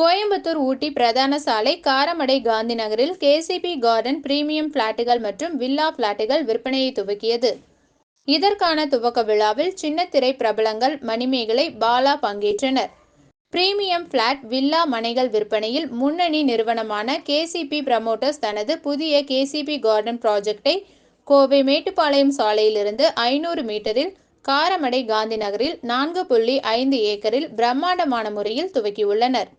கோயம்புத்தூர் ஊட்டி பிரதான சாலை காரமடை காந்தி நகரில் கேசிபி கார்டன் பிரீமியம் பிளாட்டுகள் மற்றும் வில்லா பிளாட்டுகள் விற்பனையை துவக்கியது. இதற்கான துவக்க விழாவில் சின்னத்திரை பிரபலங்கள் மணிமேகலை பாலா பங்கேற்றனர். பிரீமியம் பிளாட் வில்லா மனைகள் விற்பனையில் முன்னணி நிறுவனமான கேசிபி பிரமோட்டர்ஸ் தனது புதிய கேசிபி கார்டன் ப்ராஜெக்டை கோவை மேட்டுப்பாளையம் சாலையிலிருந்து ஐநூறு மீட்டரில் காரமடை காந்தி நகரில் நான்கு புள்ளி ஐந்து ஏக்கரில் பிரம்மாண்டமான முறையில் துவக்கியுள்ளனர்.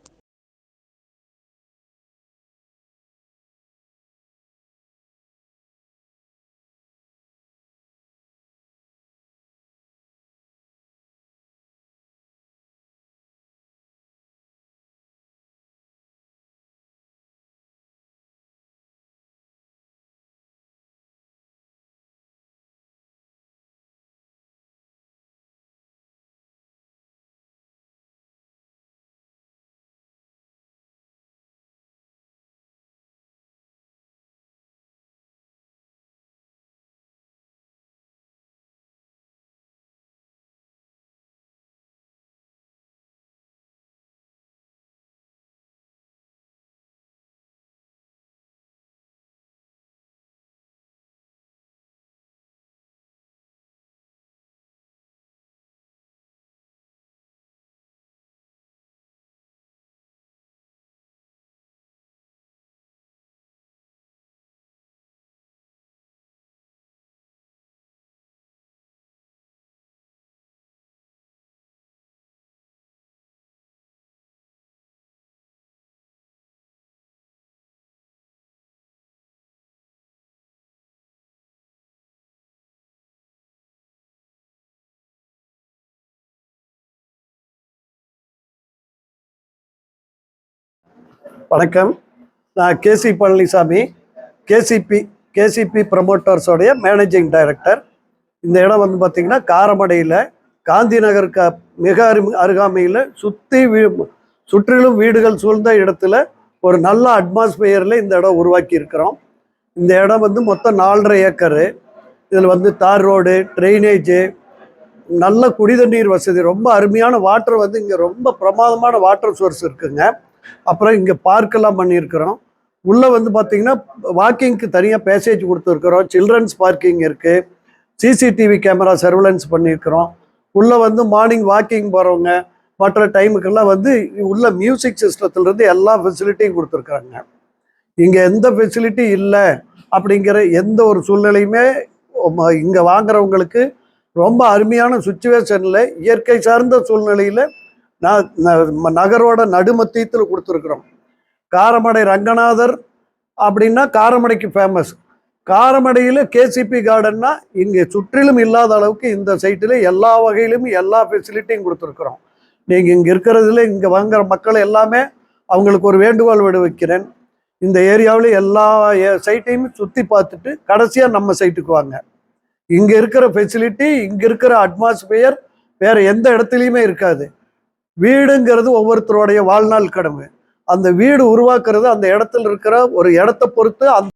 வணக்கம். நான் கேசி பழனிசாமி கேசிபி கேசிபி ப்ரமோட்டர்ஸோடைய மேனேஜிங் டைரக்டர். இந்த இடம் வந்து பார்த்திங்கன்னா காரமடையில் காந்தி நகருக்கு மிக அரு அருகாமையில் சுற்றி வீ சுற்றிலும் வீடுகள் சூழ்ந்த இடத்துல ஒரு நல்ல அட்மாஸ்பியரில் இந்த இடம் உருவாக்கி இருக்கிறோம். இந்த இடம் வந்து மொத்தம் நாலரை ஏக்கரு. இதில் வந்து தார் ரோடு ட்ரைனேஜு நல்ல குடிதண்ணீர் வசதி ரொம்ப அருமையான வாட்டர் வந்து இங்கே ரொம்ப பிரமாதமான வாட்டர் சோர்ஸ் இருக்குங்க. அப்புறம் இங்கே பார்க்கெல்லாம் பண்ணியிருக்கிறோம். உள்ளே வந்து பார்த்தீங்கன்னா வாக்கிங்க்கு தனியாக பேசேஜ் கொடுத்துருக்குறோம். சில்ட்ரன்ஸ் பார்க்கிங் இருக்குது சிசிடிவி கேமரா சர்வலன்ஸ் பண்ணியிருக்கிறோம். உள்ளே வந்து மார்னிங் வாக்கிங் போகிறவங்க மற்ற டைமுக்கெல்லாம் வந்து உள்ள மியூசிக் சிஸ்டத்துலேருந்து எல்லா ஃபெசிலிட்டியும் கொடுத்துருக்குறாங்க. இங்கே எந்த ஃபெசிலிட்டி இல்லை அப்படிங்கிற எந்த ஒரு சூழ்நிலையுமே இங்கே வாங்குறவங்களுக்கு ரொம்ப அருமையான சுச்சுவேஷனில் இயற்கை சார்ந்த சூழ்நிலையில் நகரோட நடுமத்தியத்தில் கொடுத்துருக்குறோம். காரமடை ரங்கநாதர் அப்படின்னா காரமடைக்கு ஃபேமஸ் காரமடையில் கேசிபி கார்டன்னா இங்கே சுற்றிலும் இல்லாத அளவுக்கு இந்த சைட்டில் எல்லா வகையிலும் எல்லா ஃபெசிலிட்டியும் கொடுத்துருக்குறோம். நீங்கள் இங்கே இருக்கிறதுல இங்கே வாங்குற மக்கள் எல்லாமே அவங்களுக்கு ஒரு வேண்டுகோள் விட வைக்கிறேன் இந்த ஏரியாவில் எல்லா சைட்டையும் சுற்றி பார்த்துட்டு கடைசியாக நம்ம சைட்டுக்கு வாங்க. இங்கே இருக்கிற ஃபெசிலிட்டி இங்கே இருக்கிற அட்மாஸ்பியர் வேறு எந்த இடத்துலையுமே இருக்காது. வீடுங்கிறது ஒவ்வொருத்தருடைய வாழ்நாள் கடமை. அந்த வீடு உருவாக்குறது அந்த இடத்துல இருக்கிற ஒரு இடத்த பொறுத்து அந்த